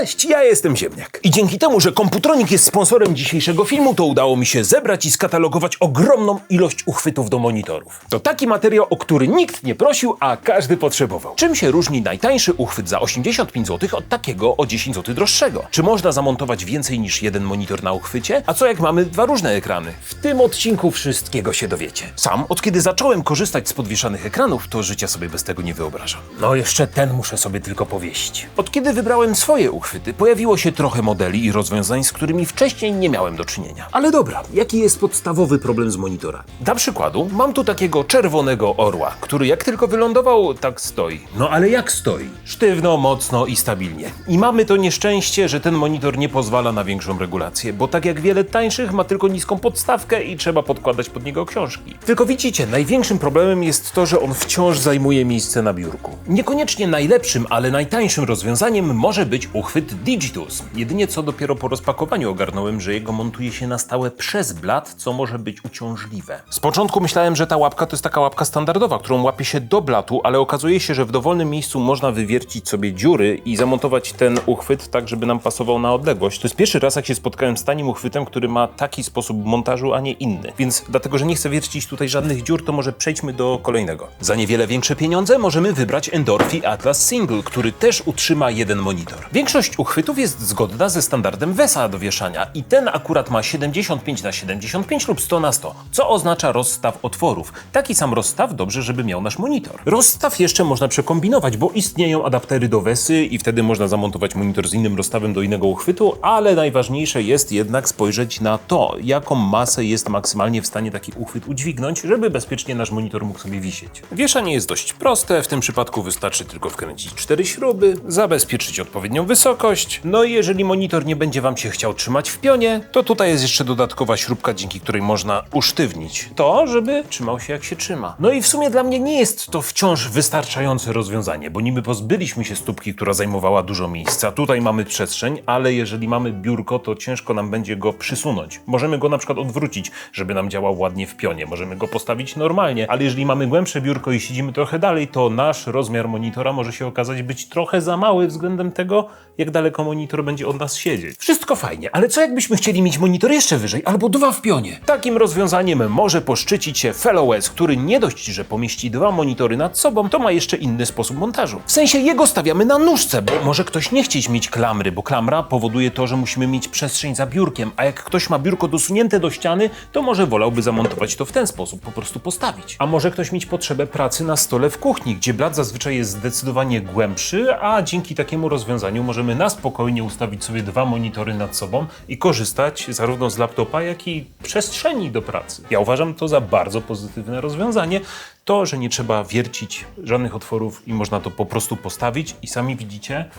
Cześć, ja jestem Ziemniak. I dzięki temu, że Komputronik jest sponsorem dzisiejszego filmu, to udało mi się zebrać i skatalogować ogromną ilość uchwytów do monitorów. To taki materiał, o który nikt nie prosił, a każdy potrzebował. Czym się różni najtańszy uchwyt za 85 zł od takiego o 10 zł droższego? Czy można zamontować więcej niż jeden monitor na uchwycie? A co jak mamy dwa różne ekrany? W tym odcinku wszystkiego się dowiecie. Sam, od kiedy zacząłem korzystać z podwieszanych ekranów, to życia sobie bez tego nie wyobrażam. No jeszcze ten muszę sobie tylko powieść. Od kiedy wybrałem swoje uchwyty, pojawiło się trochę modeli i rozwiązań, z którymi wcześniej nie miałem do czynienia. Ale dobra, jaki jest podstawowy problem z monitorami? Dla przykładu, mam tu takiego czerwonego orła, który jak tylko wylądował, tak stoi. No ale jak stoi? Sztywno, mocno i stabilnie. I mamy to nieszczęście, że ten monitor nie pozwala na większą regulację, bo tak jak wiele tańszych ma tylko niską podstawkę i trzeba podkładać pod niego książki. Tylko widzicie, największym problemem jest to, że on wciąż zajmuje miejsce na biurku. Niekoniecznie najlepszym, ale najtańszym rozwiązaniem może być uchwyt Digitus. Jedynie co dopiero po rozpakowaniu ogarnąłem, że jego montuje się na stałe przez blat, co może być uciążliwe. Z początku myślałem, że ta łapka to jest taka łapka standardowa, którą łapie się do blatu, ale okazuje się, że w dowolnym miejscu można wywiercić sobie dziury i zamontować ten uchwyt tak, żeby nam pasował na odległość. To jest pierwszy raz, jak się spotkałem z tanim uchwytem, który ma taki sposób montażu, a nie inny. Więc dlatego, że nie chcę wiercić tutaj żadnych dziur, to może przejdźmy do kolejnego. Za niewiele większe pieniądze możemy wybrać Endorphi Atlas Single, który też utrzyma jeden monitor. Większość uchwytów jest zgodna ze standardem VESA do wieszania i ten akurat ma 75 na 75 lub 100 na 100, co oznacza rozstaw otworów. Taki sam rozstaw dobrze, żeby miał nasz monitor. Rozstaw jeszcze można przekombinować, bo istnieją adaptery do VESY i wtedy można zamontować monitor z innym rozstawem do innego uchwytu, ale najważniejsze jest jednak spojrzeć na to, jaką masę jest maksymalnie w stanie taki uchwyt udźwignąć, żeby bezpiecznie nasz monitor mógł sobie wisieć. Wieszanie jest dość proste, w tym przypadku wystarczy tylko wkręcić cztery śruby, zabezpieczyć odpowiednią wysokość, no i jeżeli monitor nie będzie Wam się chciał trzymać w pionie, to tutaj jest jeszcze dodatkowa śrubka, dzięki której można usztywnić to, żeby trzymał się jak się trzyma. No i w sumie dla mnie nie jest to wciąż wystarczające rozwiązanie, bo niby pozbyliśmy się stópki, która zajmowała dużo miejsca. Tutaj mamy przestrzeń, ale jeżeli mamy biurko, to ciężko nam będzie go przysunąć. Możemy go na przykład odwrócić, żeby nam działał ładnie w pionie. Możemy go postawić normalnie, ale jeżeli mamy głębsze biurko i siedzimy trochę dalej, to nasz rozmiar monitora może się okazać być trochę za mały względem tego, jak daleko monitor będzie od nas siedzieć. Wszystko fajnie, ale co jakbyśmy chcieli mieć monitor jeszcze wyżej, albo dwa w pionie? Takim rozwiązaniem może poszczycić się FellowS, który nie dość, że pomieści dwa monitory nad sobą, to ma jeszcze inny sposób montażu. W sensie jego stawiamy na nóżce, bo może ktoś nie chcieć mieć klamry, bo klamra powoduje to, że musimy mieć przestrzeń za biurkiem, a jak ktoś ma biurko dosunięte do ściany, to może wolałby zamontować to w ten sposób, po prostu postawić. A może ktoś mieć potrzebę pracy na stole w kuchni, gdzie blat zazwyczaj jest zdecydowanie głębszy, a dzięki takiemu rozwiązaniu możemy na spokojnie ustawić sobie dwa monitory nad sobą i korzystać zarówno z laptopa, jak i przestrzeni do pracy. Ja uważam to za bardzo pozytywne rozwiązanie. To, że nie trzeba wiercić żadnych otworów i można to po prostu postawić i sami widzicie,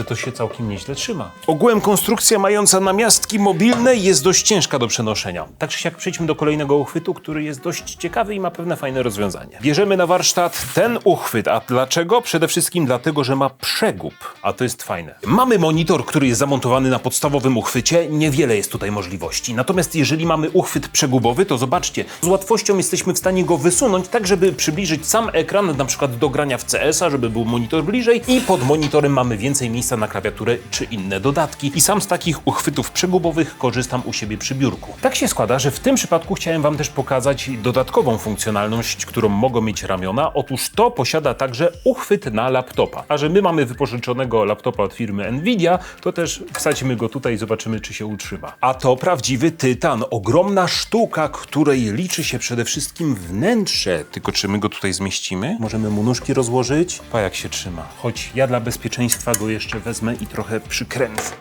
że to się całkiem nieźle trzyma. Ogółem konstrukcja mająca namiastki mobilne jest dość ciężka do przenoszenia. Tak czy siak przejdźmy do kolejnego uchwytu, który jest dość ciekawy i ma pewne fajne rozwiązanie. Bierzemy na warsztat ten uchwyt, a dlaczego? Przede wszystkim dlatego, że ma przegub, a to jest fajne. Mamy monitor, który jest zamontowany na podstawowym uchwycie, niewiele jest tutaj możliwości. Natomiast jeżeli mamy uchwyt przegubowy, to zobaczcie, z łatwością jesteśmy w stanie go wysunąć tak, żeby przybliżyć sam ekran, na przykład do grania w CS-a, żeby był monitor bliżej i pod monitorem mamy więcej miejsca na klawiaturę czy inne dodatki. I sam z takich uchwytów przegubowych korzystam u siebie przy biurku. Tak się składa, że w tym przypadku chciałem Wam też pokazać dodatkową funkcjonalność, którą mogą mieć ramiona. Otóż to posiada także uchwyt na laptopa. A że my mamy wypożyczonego laptopa od firmy Nvidia, to też wsadzimy go tutaj i zobaczymy, czy się utrzyma. A to prawdziwy tytan, ogromna sztuka, której liczy się przede wszystkim wnętrze. Tylko czy my go tutaj zmieścimy? Możemy mu nóżki rozłożyć? Pa jak się trzyma. Choć ja dla bezpieczeństwa go jeszcze wezmę i trochę przykręcę.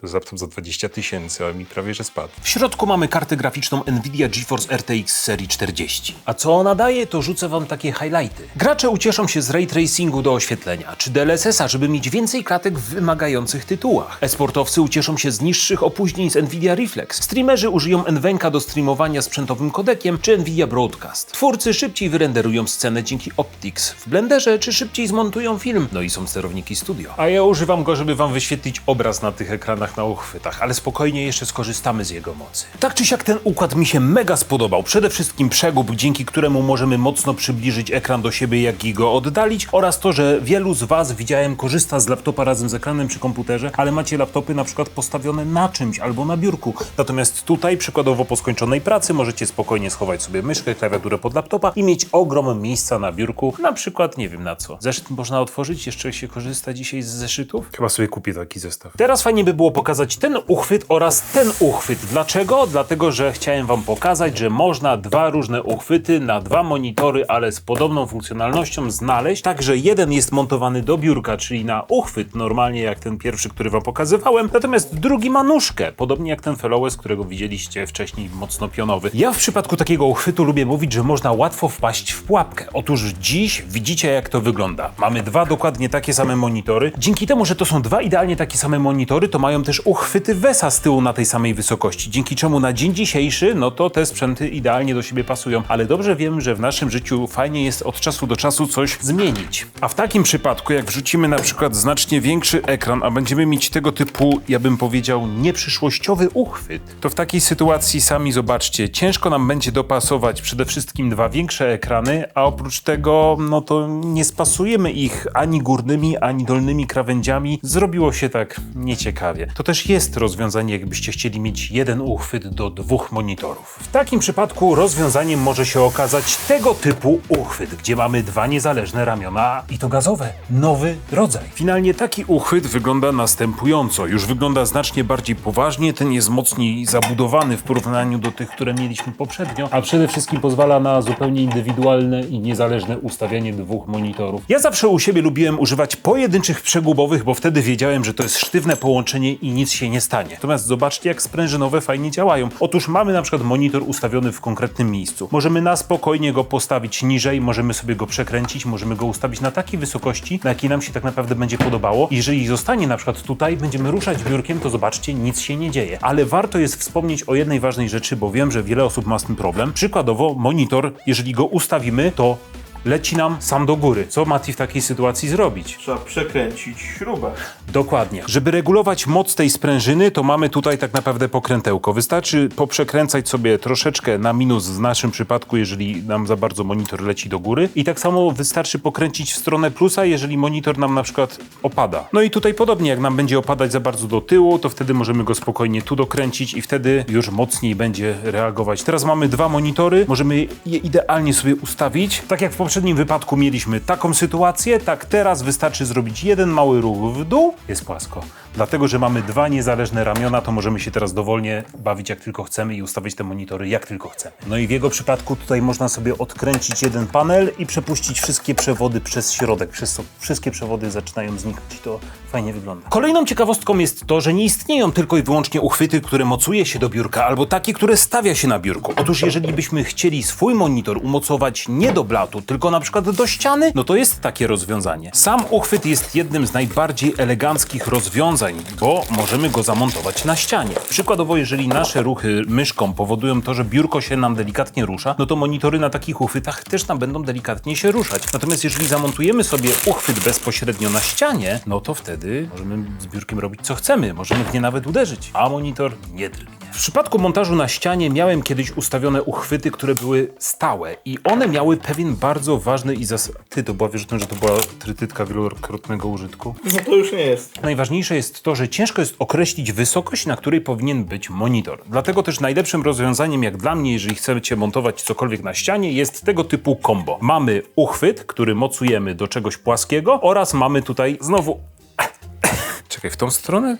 To jest laptop za 20 tysięcy, a mi prawie że spadł. W środku mamy kartę graficzną Nvidia GeForce RTX serii 40. A co ona daje, to rzucę wam takie highlighty. Gracze ucieszą się z ray tracingu do oświetlenia, czy DLSS-a, żeby mieć więcej klatek w wymagających tytułach. E-sportowcy ucieszą się z niższych opóźnień z Nvidia Reflex. Streamerzy użyją NVENCA do streamowania sprzętowym kodekiem, czy Nvidia Broadcast. Twórcy szybciej wyrenderują scenę dzięki Optics w Blenderze, czy szybciej zmontują film. No i są sterowniki studio. A ja używam go, żeby wam wyświetlić obraz na tych ekranach na uchwytach, ale spokojnie jeszcze skorzystamy z jego mocy. Tak czy siak ten układ mi się mega spodobał. Przede wszystkim przegub, dzięki któremu możemy mocno przybliżyć ekran do siebie, jak i go oddalić oraz to, że wielu z Was widziałem korzysta z laptopa razem z ekranem przy komputerze, ale macie laptopy na przykład postawione na czymś albo na biurku. Natomiast tutaj przykładowo po skończonej pracy możecie spokojnie schować sobie myszkę, klawiaturę pod laptopa i mieć ogrom miejsca na biurku, na przykład nie wiem na co. Zeszyt można otworzyć, jeszcze się korzysta dzisiaj z zeszytów? Chyba sobie kupię taki zestaw. Teraz fajnie by było pokazać ten uchwyt oraz ten uchwyt. Dlaczego? Dlatego, że chciałem wam pokazać, że można dwa różne uchwyty na dwa monitory, ale z podobną funkcjonalnością znaleźć. Także jeden jest montowany do biurka, czyli na uchwyt, normalnie jak ten pierwszy, który wam pokazywałem, natomiast drugi ma nóżkę, podobnie jak ten Fellows, którego widzieliście wcześniej, mocno pionowy. Ja w przypadku takiego uchwytu lubię mówić, że można łatwo wpaść w pułapkę. Otóż dziś widzicie, jak to wygląda. Mamy dwa dokładnie takie same monitory. Dzięki temu, że to są dwa idealnie takie same monitory, to mają też uchwyty VESA z tyłu na tej samej wysokości, dzięki czemu na dzień dzisiejszy, no to te sprzęty idealnie do siebie pasują. Ale dobrze wiem, że w naszym życiu fajnie jest od czasu do czasu coś zmienić. A w takim przypadku, jak wrzucimy na przykład znacznie większy ekran, a będziemy mieć tego typu, ja bym powiedział, nieprzyszłościowy uchwyt, to w takiej sytuacji sami zobaczcie, ciężko nam będzie dopasować przede wszystkim dwa większe ekrany, a oprócz tego, no to nie spasujemy ich ani górnymi, ani dolnymi krawędziami. Zrobiło się tak nieciekawie. To też jest rozwiązanie, jakbyście chcieli mieć jeden uchwyt do dwóch monitorów. W takim przypadku rozwiązaniem może się okazać tego typu uchwyt, gdzie mamy dwa niezależne ramiona i to gazowe. Nowy rodzaj. Finalnie taki uchwyt wygląda następująco. Już wygląda znacznie bardziej poważnie, ten jest mocniej zabudowany w porównaniu do tych, które mieliśmy poprzednio, a przede wszystkim pozwala na zupełnie indywidualne i niezależne ustawianie dwóch monitorów. Ja zawsze u siebie lubiłem używać pojedynczych przegubowych, bo wtedy wiedziałem, że to jest sztywne połączenie i nic się nie stanie. Natomiast zobaczcie, jak sprężynowe fajnie działają. Otóż mamy na przykład monitor ustawiony w konkretnym miejscu. Możemy na spokojnie go postawić niżej, możemy sobie go przekręcić, możemy go ustawić na takiej wysokości, na jakiej nam się tak naprawdę będzie podobało. Jeżeli zostanie na przykład tutaj, będziemy ruszać biurkiem, to zobaczcie, nic się nie dzieje. Ale warto jest wspomnieć o jednej ważnej rzeczy, bo wiem, że wiele osób ma z tym problem. Przykładowo, monitor, jeżeli go ustawimy, to leci nam sam do góry. Co Mati w takiej sytuacji zrobić? Trzeba przekręcić śrubę. Dokładnie. Żeby regulować moc tej sprężyny, to mamy tutaj tak naprawdę pokrętełko. Wystarczy poprzekręcać sobie troszeczkę na minus w naszym przypadku, jeżeli nam za bardzo monitor leci do góry. I tak samo wystarczy pokręcić w stronę plusa, jeżeli monitor nam na przykład opada. No i tutaj podobnie, jak nam będzie opadać za bardzo do tyłu, to wtedy możemy go spokojnie tu dokręcić i wtedy już mocniej będzie reagować. Teraz mamy dwa monitory, możemy je idealnie sobie ustawić. Tak jak w poprzednim wypadku mieliśmy taką sytuację, tak teraz wystarczy zrobić jeden mały ruch w dół, jest płasko. Dlatego, że mamy dwa niezależne ramiona, to możemy się teraz dowolnie bawić jak tylko chcemy i ustawić te monitory jak tylko chcemy. No i w jego przypadku tutaj można sobie odkręcić jeden panel i przepuścić wszystkie przewody przez środek, przez co wszystkie przewody zaczynają znikać to fajnie wygląda. Kolejną ciekawostką jest to, że nie istnieją tylko i wyłącznie uchwyty, które mocuje się do biurka, albo takie, które stawia się na biurku. Otóż jeżeli byśmy chcieli swój monitor umocować nie do blatu, tylko na przykład do ściany, no to jest takie rozwiązanie. Sam uchwyt jest jednym z najbardziej eleganckich rozwiązań, bo możemy go zamontować na ścianie. Przykładowo, jeżeli nasze ruchy myszką powodują to, że biurko się nam delikatnie rusza, no to monitory na takich uchwytach też nam będą delikatnie się ruszać. Natomiast jeżeli zamontujemy sobie uchwyt bezpośrednio na ścianie, no to wtedy możemy z biurkiem robić co chcemy, możemy w nie nawet uderzyć, a monitor nie drgnie. W przypadku montażu na ścianie miałem kiedyś ustawione uchwyty, które były stałe i one miały pewien bardzo ważny i zas... Ty, to była wiesz o tym, że to była trytytka wielokrotnego użytku? No to już nie jest. Najważniejsze jest to, że ciężko jest określić wysokość, na której powinien być monitor. Dlatego też najlepszym rozwiązaniem, jak dla mnie, jeżeli chcecie montować cokolwiek na ścianie, jest tego typu combo. Mamy uchwyt, który mocujemy do czegoś płaskiego oraz mamy tutaj znowu... Czekaj, w tą stronę?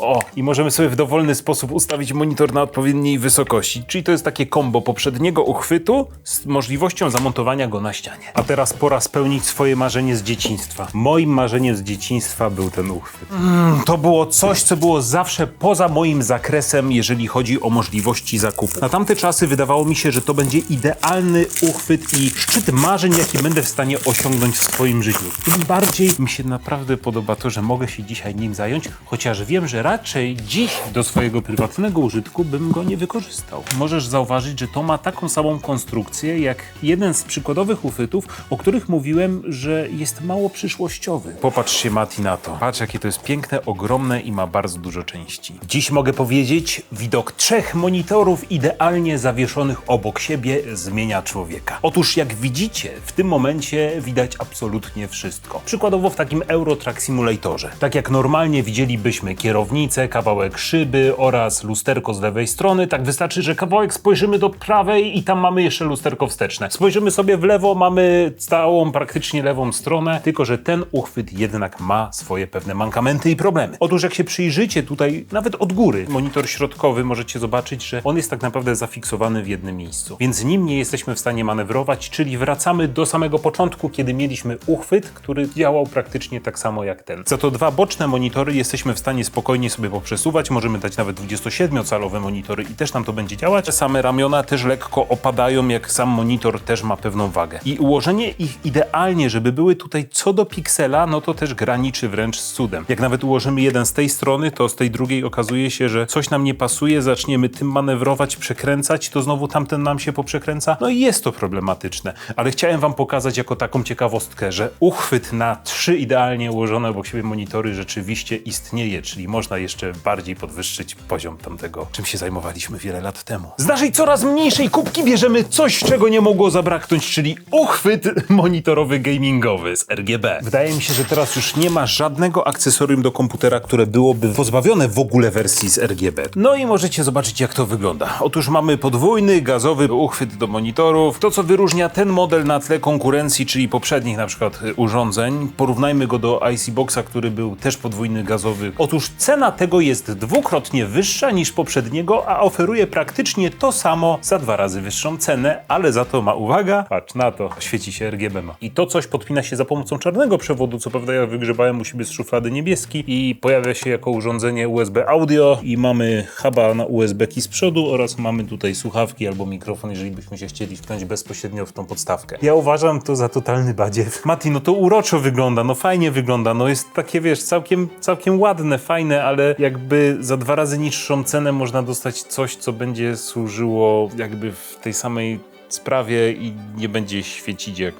O, i możemy sobie w dowolny sposób ustawić monitor na odpowiedniej wysokości. Czyli to jest takie kombo poprzedniego uchwytu z możliwością zamontowania go na ścianie. A teraz pora spełnić swoje marzenie z dzieciństwa. Moim marzeniem z dzieciństwa był ten uchwyt. Mm, to było coś, co było zawsze poza moim zakresem, jeżeli chodzi o możliwości zakupu. Na tamte czasy wydawało mi się, że to będzie idealny uchwyt i szczyt marzeń, jaki będę w stanie osiągnąć w swoim życiu. Tym bardziej mi się naprawdę podoba to, że mogę się dzisiaj nim zająć, chociaż wiem, że raczej dziś do swojego prywatnego użytku bym go nie wykorzystał. Możesz zauważyć, że to ma taką samą konstrukcję jak jeden z przykładowych uchwytów, o których mówiłem, że jest mało przyszłościowy. Popatrz się Mati na to. Patrz jakie to jest piękne, ogromne i ma bardzo dużo części. Dziś mogę powiedzieć, widok trzech monitorów idealnie zawieszonych obok siebie zmienia człowieka. Otóż jak widzicie, w tym momencie widać absolutnie wszystko. Przykładowo w takim Eurotrack Simulatorze. Tak jak normalnie widzielibyśmy kierownicę, kawałek szyby oraz lusterko z lewej strony, tak wystarczy, że kawałek spojrzymy do prawej i tam mamy jeszcze lusterko wsteczne. Spojrzymy sobie w lewo, mamy całą praktycznie lewą stronę, tylko że ten uchwyt jednak ma swoje pewne mankamenty i problemy. Otóż jak się przyjrzycie tutaj, nawet od góry, monitor środkowy, możecie zobaczyć, że on jest tak naprawdę zafiksowany w jednym miejscu. Więc nim nie jesteśmy w stanie manewrować, czyli wracamy do samego początku, kiedy mieliśmy uchwyt, który działał praktycznie tak samo jak ten. Za to dwa boczne monitory jesteśmy w stanie spokojnie sobie poprzesuwać, możemy dać nawet 27-calowe monitory i też nam to będzie działać. Te same ramiona też lekko opadają, jak sam monitor też ma pewną wagę. I ułożenie ich idealnie, żeby były tutaj co do piksela, no to też graniczy wręcz z cudem. Jak nawet ułożymy jeden z tej strony, to z tej drugiej okazuje się, że coś nam nie pasuje, zaczniemy tym manewrować, przekręcać, to znowu tamten nam się poprzekręca. No i jest to problematyczne. Ale chciałem wam pokazać jako taką ciekawostkę, że uchwyt na trzy idealnie ułożone obok siebie monitory rzeczywiście istnieje, czyli można jeszcze bardziej podwyższyć poziom tamtego, czym się zajmowaliśmy wiele lat temu. Z naszej coraz mniejszej kubki bierzemy coś, czego nie mogło zabraknąć, czyli uchwyt monitorowy gamingowy z RGB. Wydaje mi się, że teraz już nie ma żadnego akcesorium do komputera, które byłoby pozbawione w ogóle wersji z RGB. No i możecie zobaczyć, jak to wygląda. Otóż mamy podwójny gazowy uchwyt do monitorów. To, co wyróżnia ten model na tle konkurencji, czyli poprzednich na przykład urządzeń, porównajmy go do IC Boxa, który był też podwójny gazowy. Otóż cena tego jest dwukrotnie wyższa niż poprzedniego, a oferuje praktycznie to samo za dwa razy wyższą cenę, ale za to ma uwaga, patrz na to, świeci się RGB ma. I to coś podpina się za pomocą czarnego przewodu, co prawda ja wygrzebałem u siebie z szuflady niebieski i pojawia się jako urządzenie USB audio i mamy huba na USB key z przodu oraz mamy tutaj słuchawki albo mikrofon, jeżeli byśmy się chcieli wpiąć bezpośrednio w tą podstawkę. Ja uważam to za totalny badziew. Mati, no to uroczo wygląda, no fajnie wygląda, no jest takie, wiesz, całkiem, całkiem ładne, fajne, ale jakby za dwa razy niższą cenę można dostać coś, co będzie służyło jakby w tej samej sprawie i nie będzie świecić jak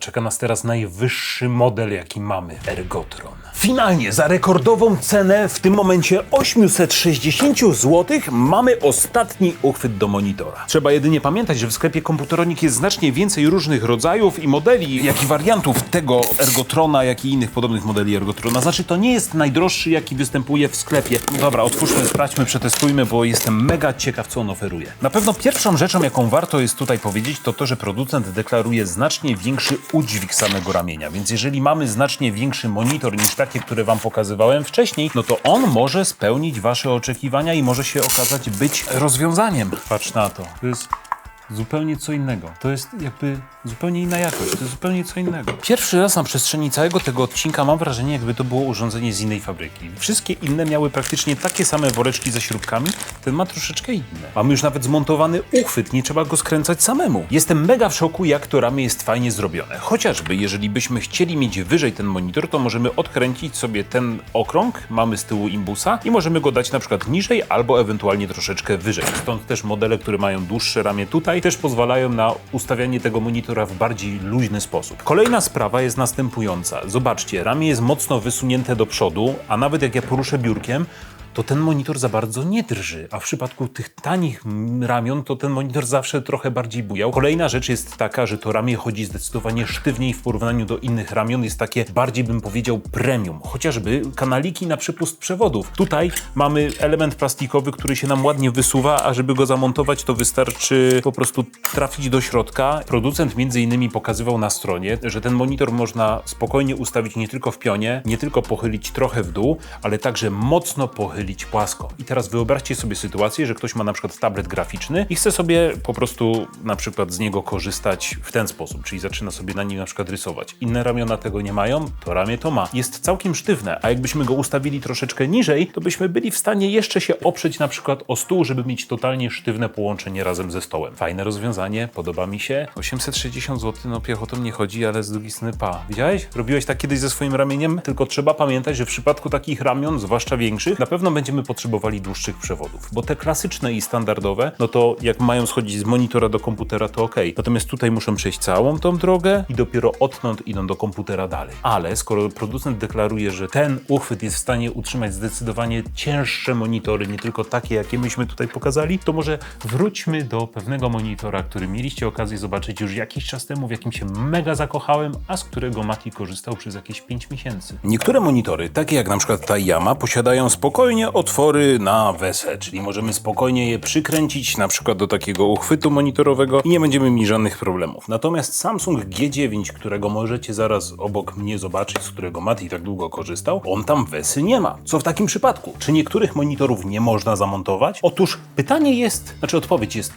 Czeka nas teraz najwyższy model, jaki mamy Ergotron. Finalnie za rekordową cenę, w tym momencie 860 zł, mamy ostatni uchwyt do monitora. Trzeba jedynie pamiętać, że w sklepie Komputeronik jest znacznie więcej różnych rodzajów i modeli, jak i wariantów tego Ergotrona, jak i innych podobnych modeli Ergotrona. Znaczy, to nie jest najdroższy, jaki występuje w sklepie. No dobra, otwórzmy, sprawdźmy, przetestujmy, bo jestem mega ciekaw, co on oferuje. Na pewno pierwszą rzeczą, jaką warto jest tutaj powiedzieć, to to, że producent deklaruje znacznie większy udźwig samego ramienia. Więc jeżeli mamy znacznie większy monitor niż takie, które Wam pokazywałem wcześniej, no to on może spełnić Wasze oczekiwania i może się okazać być rozwiązaniem. Patrz na to. To jest zupełnie co innego. To jest jakby zupełnie inna jakość, to jest zupełnie co innego. Pierwszy raz na przestrzeni całego tego odcinka mam wrażenie, jakby to było urządzenie z innej fabryki. Wszystkie inne miały praktycznie takie same woreczki ze śrubkami, ten ma troszeczkę inne. Mamy już nawet zmontowany uchwyt, nie trzeba go skręcać samemu. Jestem mega w szoku, jak to ramię jest fajnie zrobione. Chociażby, jeżeli byśmy chcieli mieć wyżej ten monitor, to możemy odkręcić sobie ten okrąg, mamy z tyłu imbusa i możemy go dać na przykład niżej albo ewentualnie troszeczkę wyżej. Stąd też modele, które mają dłuższe ramię tutaj, też pozwalają na ustawianie tego monitora w bardziej luźny sposób. Kolejna sprawa jest następująca. Zobaczcie, ramię jest mocno wysunięte do przodu, a nawet jak ja poruszę biurkiem, to ten monitor za bardzo nie drży, a w przypadku tych tanich ramion to ten monitor zawsze trochę bardziej bujał. Kolejna rzecz jest taka, że to ramię chodzi zdecydowanie sztywniej w porównaniu do innych ramion, jest takie bardziej bym powiedział premium, chociażby kanaliki na przypust przewodów. Tutaj mamy element plastikowy, który się nam ładnie wysuwa, a żeby go zamontować to wystarczy po prostu trafić do środka. Producent między innymi pokazywał na stronie, że ten monitor można spokojnie ustawić nie tylko w pionie, nie tylko pochylić trochę w dół, ale także mocno pochylić pochylić płasko. I teraz wyobraźcie sobie sytuację, że ktoś ma na przykład tablet graficzny i chce sobie po prostu na przykład z niego korzystać w ten sposób, czyli zaczyna sobie na nim na przykład rysować. Inne ramiona tego nie mają, to ramię to ma. Jest całkiem sztywne, a jakbyśmy go ustawili troszeczkę niżej, to byśmy byli w stanie jeszcze się oprzeć na przykład o stół, żeby mieć totalnie sztywne połączenie razem ze stołem. Fajne rozwiązanie, podoba mi się. 860 zł, no piechotą nie chodzi, ale z drugiej strony pa. Widziałeś? Robiłeś tak kiedyś ze swoim ramieniem? Tylko trzeba pamiętać, że w przypadku takich ramion, zwłaszcza większych, na pewno będziemy potrzebowali dłuższych przewodów. Bo te klasyczne i standardowe, no to jak mają schodzić z monitora do komputera, to ok. Natomiast tutaj muszą przejść całą tą drogę i dopiero odtąd idą do komputera dalej. Ale skoro producent deklaruje, że ten uchwyt jest w stanie utrzymać zdecydowanie cięższe monitory, nie tylko takie, jakie myśmy tutaj pokazali, to może wróćmy do pewnego monitora, który mieliście okazję zobaczyć już jakiś czas temu, w jakim się mega zakochałem, a z którego Mati korzystał przez jakieś 5 miesięcy. Niektóre monitory, takie jak na przykład ta Yama, posiadają spokojnie otwory na WESE, czyli możemy spokojnie je przykręcić na przykład do takiego uchwytu monitorowego i nie będziemy mieli żadnych problemów. Natomiast Samsung G9, którego możecie zaraz obok mnie zobaczyć, z którego Mati tak długo korzystał, on tam WESy nie ma. Co w takim przypadku? Czy niektórych monitorów nie można zamontować? Otóż pytanie jest, znaczy odpowiedź jest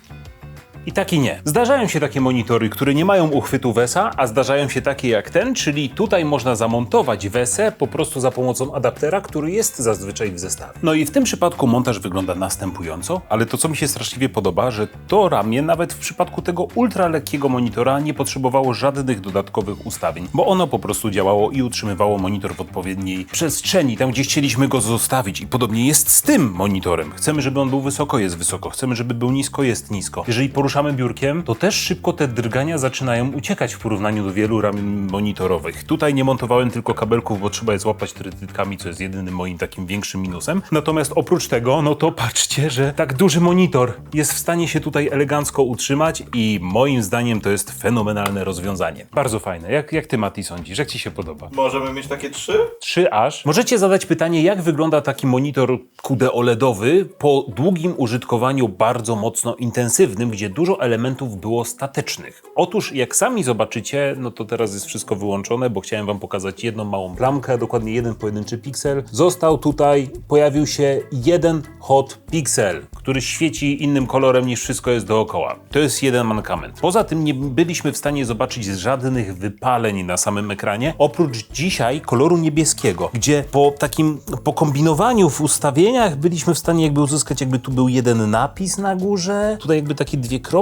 i tak i nie. Zdarzają się takie monitory, które nie mają uchwytu WESA, a zdarzają się takie jak ten, czyli tutaj można zamontować WESę po prostu za pomocą adaptera, który jest zazwyczaj w zestawie. No i w tym przypadku montaż wygląda następująco, ale to co mi się straszliwie podoba, że to ramię nawet w przypadku tego ultra lekkiego monitora nie potrzebowało żadnych dodatkowych ustawień, bo ono po prostu działało i utrzymywało monitor w odpowiedniej przestrzeni, tam gdzie chcieliśmy go zostawić. I podobnie jest z tym monitorem. Chcemy, żeby on był wysoko, jest wysoko. Chcemy, żeby był nisko, jest nisko. Jeżeli poruszamy biurkiem, to też szybko te drgania zaczynają uciekać w porównaniu do wielu ramion monitorowych. Tutaj nie montowałem tylko kabelków, bo trzeba je złapać trytytkami, co jest jedynym moim takim większym minusem. Natomiast oprócz tego, no to patrzcie, że tak duży monitor jest w stanie się tutaj elegancko utrzymać i moim zdaniem to jest fenomenalne rozwiązanie. Bardzo fajne. Jak, jak ty, Mati, sądzisz? Jak ci się podoba? Możemy mieć takie trzy? 3 aż. Możecie zadać pytanie, jak wygląda taki monitor QD OLEDowy po długim użytkowaniu bardzo mocno intensywnym, gdzie dużo elementów było statycznych. Otóż, jak sami zobaczycie, no to teraz jest wszystko wyłączone, bo chciałem wam pokazać jedną małą plamkę, dokładnie jeden pojedynczy piksel. Został tutaj, pojawił się jeden hot pixel, który świeci innym kolorem niż wszystko jest dookoła. To jest jeden mankament. Poza tym nie byliśmy w stanie zobaczyć żadnych wypaleń na samym ekranie, oprócz dzisiaj koloru niebieskiego, gdzie po takim pokombinowaniu w ustawieniach byliśmy w stanie jakby uzyskać, jakby tu był jeden napis na górze, tutaj jakby takie dwie kropki.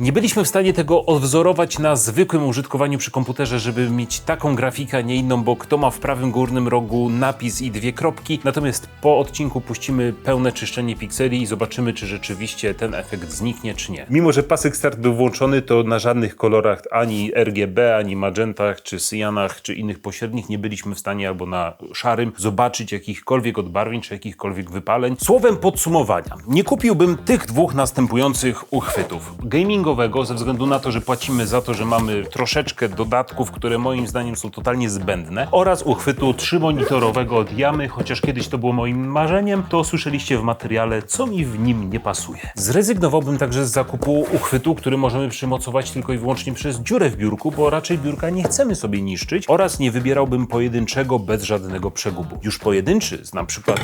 Nie byliśmy w stanie tego odwzorować na zwykłym użytkowaniu przy komputerze, żeby mieć taką grafikę, a nie inną, bo kto ma w prawym górnym rogu napis i dwie kropki. Natomiast po odcinku puścimy pełne czyszczenie pikseli i zobaczymy, czy rzeczywiście ten efekt zniknie, czy nie. Mimo, że pasek start był włączony, to na żadnych kolorach ani RGB, ani magentach, czy cyanach, czy innych pośrednich nie byliśmy w stanie albo na szarym zobaczyć jakichkolwiek odbarwień, czy jakichkolwiek wypaleń. Słowem podsumowania, nie kupiłbym tych dwóch następujących uchwytów. Gamingowego, ze względu na to, że płacimy za to, że mamy troszeczkę dodatków, które moim zdaniem są totalnie zbędne, oraz uchwytu trzymonitorowego od Yamy, chociaż kiedyś to było moim marzeniem, to słyszeliście w materiale, co mi w nim nie pasuje. Zrezygnowałbym także z zakupu uchwytu, który możemy przymocować tylko i wyłącznie przez dziurę w biurku, bo raczej biurka nie chcemy sobie niszczyć, oraz nie wybierałbym pojedynczego bez żadnego przegubu. Już pojedynczy, z na przykład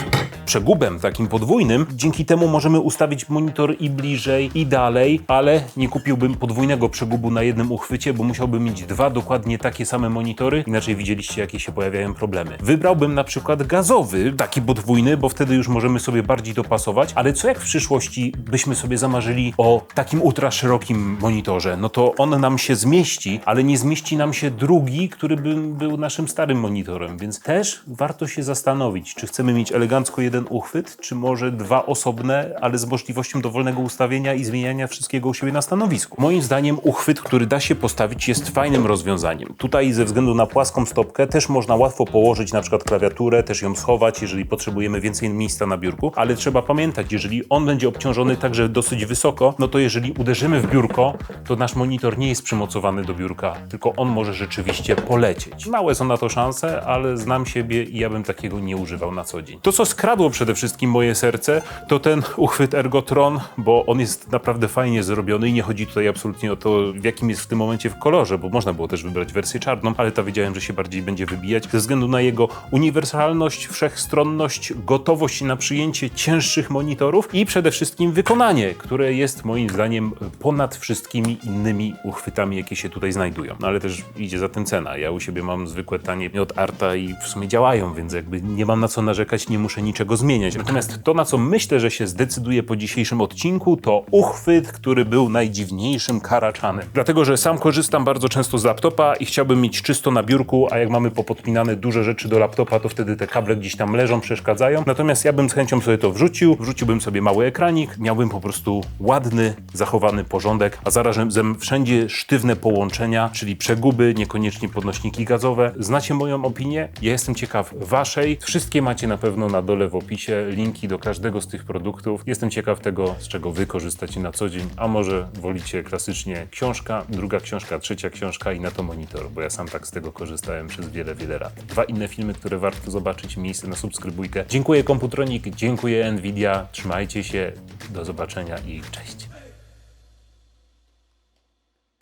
przegubem takim podwójnym, dzięki temu możemy ustawić monitor i bliżej, i dalej, ale nie kupiłbym podwójnego przegubu na jednym uchwycie, bo musiałbym mieć dwa dokładnie takie same monitory, inaczej widzieliście, jakie się pojawiają problemy. Wybrałbym na przykład gazowy, taki podwójny, bo wtedy już możemy sobie bardziej dopasować, ale co jak w przyszłości byśmy sobie zamarzyli o takim ultra szerokim monitorze? No to on nam się zmieści, ale nie zmieści nam się drugi, który by był naszym starym monitorem, więc też warto się zastanowić, czy chcemy mieć elegancko jeden uchwyt, czy może dwa osobne, ale z możliwością dowolnego ustawienia i zmieniania wszystkiego u siebie na stanowisku. Moim zdaniem uchwyt, który da się postawić jest fajnym rozwiązaniem. Tutaj ze względu na płaską stopkę też można łatwo położyć na przykład klawiaturę, też ją schować, jeżeli potrzebujemy więcej miejsca na biurku, ale trzeba pamiętać, jeżeli on będzie obciążony także dosyć wysoko, no to jeżeli uderzymy w biurko, to nasz monitor nie jest przymocowany do biurka, tylko on może rzeczywiście polecieć. Małe są na to szanse, ale znam siebie i ja bym takiego nie używał na co dzień. To, co skradło przede wszystkim moje serce, to ten uchwyt Ergotron, bo on jest naprawdę fajnie zrobiony i nie chodzi tutaj absolutnie o to, w jakim jest w tym momencie w kolorze, bo można było też wybrać wersję czarną, ale ta wiedziałem, że się bardziej będzie wybijać ze względu na jego uniwersalność, wszechstronność, gotowość na przyjęcie cięższych monitorów i przede wszystkim wykonanie, które jest moim zdaniem ponad wszystkimi innymi uchwytami, jakie się tutaj znajdują. No ale też idzie za tym cena. Ja u siebie mam zwykłe tanie od Arta i w sumie działają, więc jakby nie mam na co narzekać, nie muszę niczego zmieniać. Natomiast to, na co myślę, że się zdecyduje po dzisiejszym odcinku, to uchwyt, który był najdziwniejszym karaczanem. Dlatego, że sam korzystam bardzo często z laptopa i chciałbym mieć czysto na biurku, a jak mamy popodpinane duże rzeczy do laptopa, to wtedy te kable gdzieś tam leżą, przeszkadzają. Natomiast ja bym z chęcią sobie to wrzucił, wrzuciłbym sobie mały ekranik, miałbym po prostu ładny, zachowany porządek, a zarazem wszędzie sztywne połączenia, czyli przeguby, niekoniecznie podnośniki gazowe. Znacie moją opinię? Ja jestem ciekaw waszej. Wszystkie macie na pewno na dole w opisie linki do każdego z tych produktów. Jestem ciekaw tego, z czego wy korzystacie na co dzień, może wolicie klasycznie książka, druga książka, trzecia książka i na to monitor, bo ja sam tak z tego korzystałem przez wiele, wiele lat. Dwa inne filmy, które warto zobaczyć, miejsce na subskrybujkę. Dziękuję Komputronik, dziękuję Nvidia, trzymajcie się, do zobaczenia i cześć.